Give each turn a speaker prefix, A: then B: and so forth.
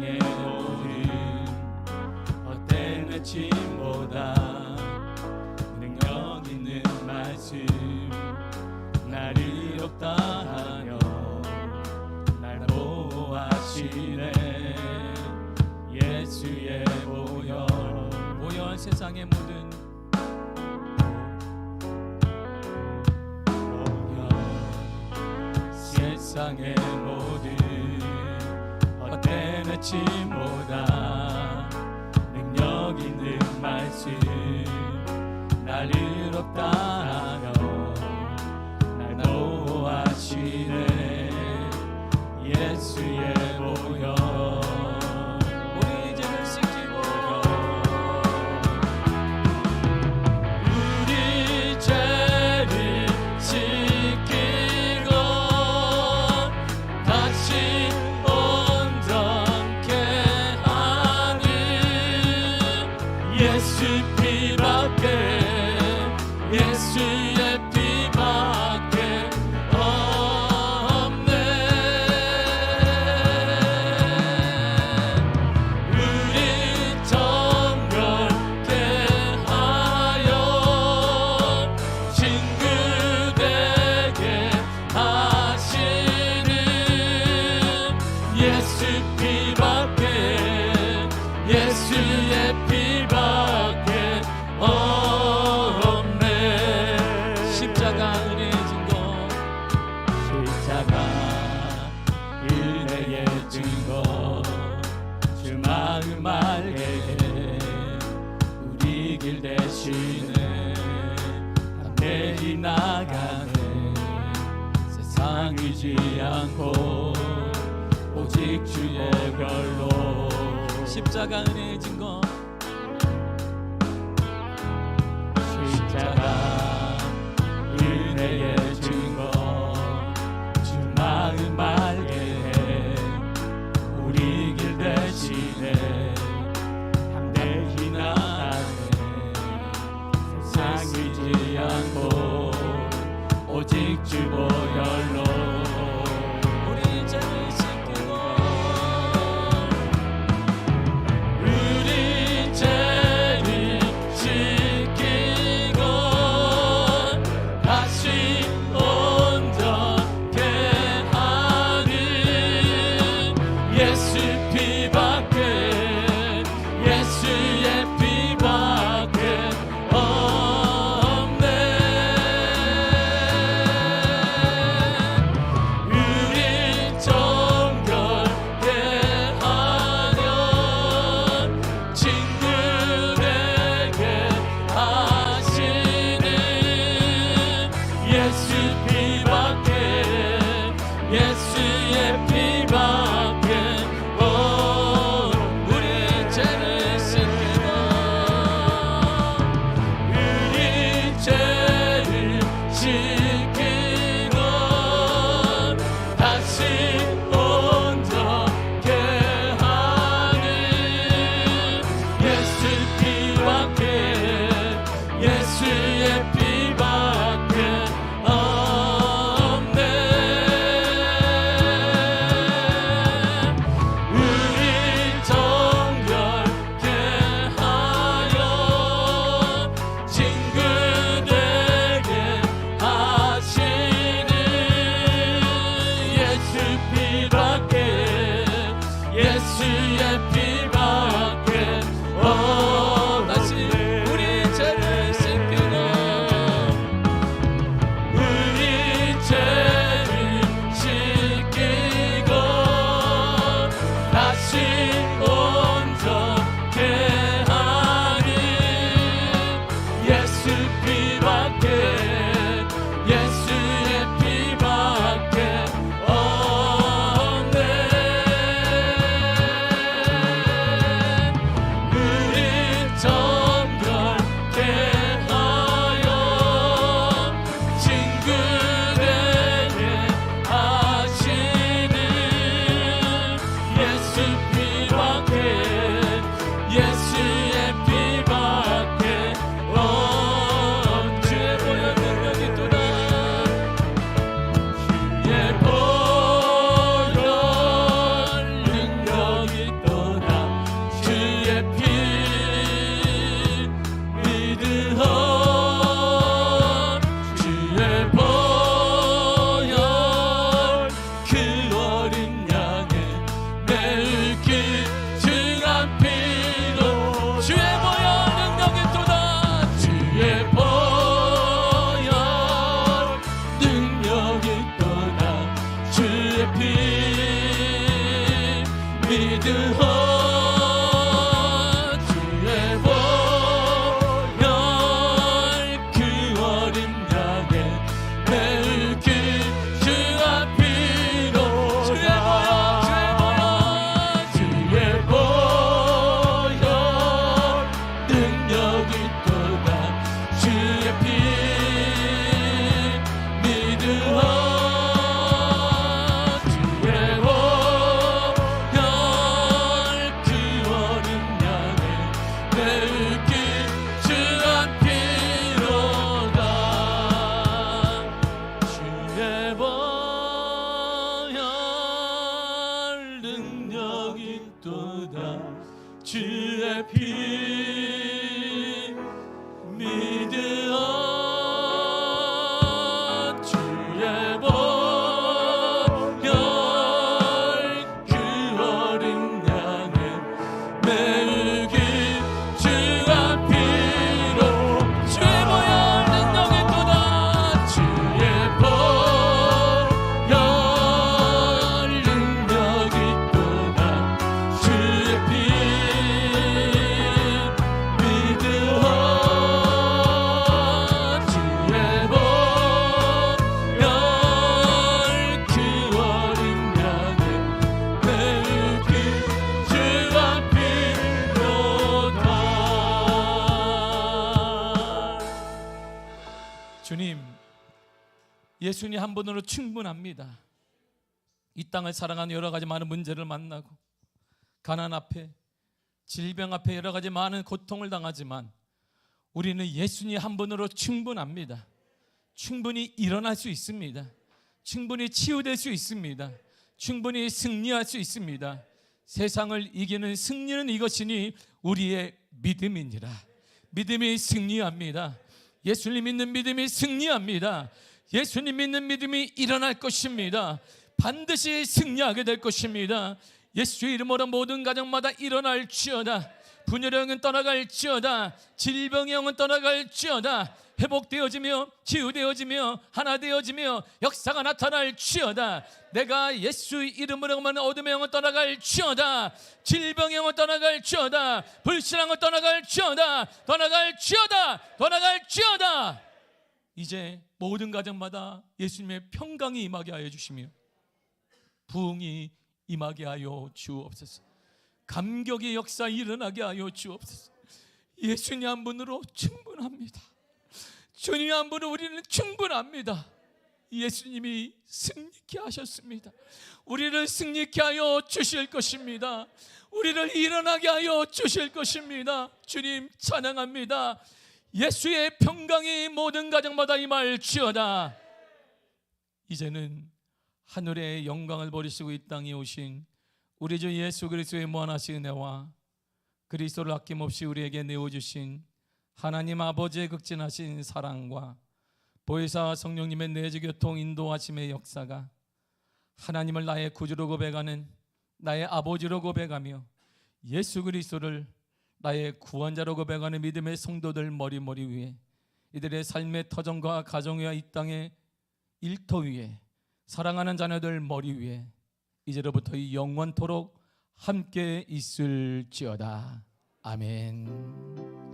A: 세상의 모든 헛된 외침보다 능력 있는 말씀 날 이롭다 하며 날 보호하시네. 예수의 보혈. 보혈 세상의 모든 보혈. 세상의 모든 알지 못한 능력 있는 말씀. 나를 없다 하며 날 보호하시네. 예수의 este 지나가네. 세상이지 않고 오직 주의 별로. 십자가 은혜 증거. du har day. 예수님 한 분으로 충분합니다. 이 땅을 살아가는 여러 가지 많은 문제를 만나고 가난 앞에 질병 앞에 여러 가지 많은 고통을 당하지만 우리는 예수님 한 분으로 충분합니다. 충분히 일어날 수 있습니다. 충분히 치유될 수 있습니다. 충분히 승리할 수 있습니다. 세상을 이기는 승리는 이것이니 우리의 믿음이니라. 믿음이 승리합니다. 예수님 믿는 믿음이 승리합니다 예수님 믿는 믿음이 일어날 것입니다. 반드시 승리하게 될 것입니다. 예수의 이름으로 모든 가정마다 일어날지어다. 분열의 영은 떠나갈지어다. 질병의 영은 떠나갈지어다. 회복되어지며 치유되어지며 하나 되어지며 역사가 나타날지어다. 내가 예수 이름으로만 어둠의 영은 떠나갈지어다. 질병의 영은 떠나갈지어다. 불신앙은 떠나갈지어다. 떠나갈지어다. 떠나갈지어다. 이제 모든 가정마다 예수님의 평강이 임하게 하여 주시며 부흥이 임하게 하여 주옵소서. 감격의 역사 일어나게 하여 주옵소서. 예수님 한 분으로 충분합니다. 주님 한 분으로 우리는 충분합니다. 예수님이 승리케 하셨습니다. 우리를 승리케 하여 주실 것입니다. 우리를 일어나게 하여 주실 것입니다. 주님 찬양합니다. 예수의 평강이 모든 가정마다 임할지어다. 이제는 하늘의 영광을 버리시고 이 땅에 오신 우리 주 예수 그리스도의 무한하신 은혜와 그리스도를 아낌없이 우리에게 내어 주신 하나님 아버지의 극진하신 사랑과 보혜사 성령님의 내주 교통 인도하심의 역사가 하나님을 나의 구주로 고백하는 나의 아버지로 고백하며 예수 그리스도를 나의 구원자로 고백하는 믿음의 성도들 머리머리 위에 이들의 삶의 터전과 가정과 이 땅의 일터 위에 사랑하는 자녀들 머리 위에 이제로부터 이 영원토록 함께 있을지어다. 아멘.